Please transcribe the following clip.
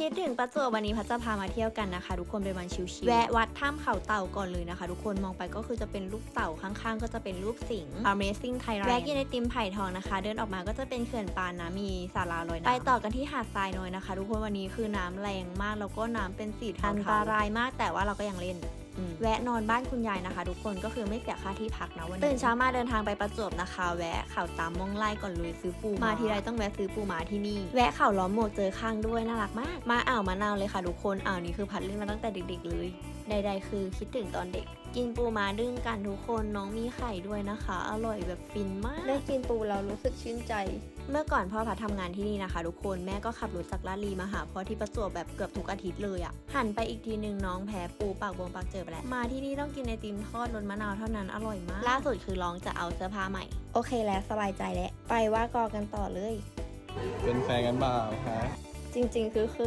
คิดถึงประจวบวันนี้พัชจะพามาเที่ยวกันนะคะ ทุกคนเป็นวันชิวๆแวะวัดถ้ำเขาเต่าก่อนเลยนะคะ ทุกคนมองไปก็คือจะเป็นรูปเต่าข้างๆ ก็จะเป็นรูปสิงห์ Amazing Thailand แวะกินไอติมไผ่ทองนะคะ เดินออกมาก็จะเป็นเขื่อนปานนะมีศาลาลอยน้ำไปต่อกันที่หาดทรายน้อยนะคะ ทุกคนวันนี้คือน้ำแรงมากแล้วก็น้ำเป็นสีเทาๆอันตรายมากแต่ว่าเราก็ยังเล่น แวะนอนบ้านคุณยายนะคะ ทุกคนก็คือไม่เสียค่าที่พักนะวันนี้ตื่นเช้ามาเดินทางไปประจวบนะคะ แวะเขาตามมองไล่ก่อนเลยซื้อปูมาทีไรต้องแวะซื้อปูมาที่นี่ แวะเขาล้อมหมวกเจอข้างด้วยน่ารักมาก มาอ่าวมะนาวเลยค่ะทุกคนอ่าวนี้คือพัดเล่นมาตั้งแต่เด็กๆเลย ใด ๆ คือคิดถึงตอนเด็กกินปูมาดึงกันทุกคนน้องมีไข่ด้วยนะคะ อร่อยแบบฟินมากได้กินปูแล้วรู้สึกชื่นใจ เมื่อก่อนพ่อพัดทำงานที่นี่นะคะ ทุกคนแม่ก็ขับรถจากลาดลีมาหาพ่อที่ประจวบแบบเกือบทุกอาทิตย์เลยอะ่ะหันไปอีกทีหนึ่งน้องแพ้ปูปากบวงปากเจอไปแล้วมาที่นี่ต้องกินไอติมทอดรสมะนาวเท่านั้นอร่อยมาก ล่าสุดคือร้องจะเอาเสื้อผ้าใหม่ โอเคแล้วสบายใจแล้วไปว่ากอกันต่อเลย เป็นแฟนกันเปล่าคะจริง ๆ คือคือ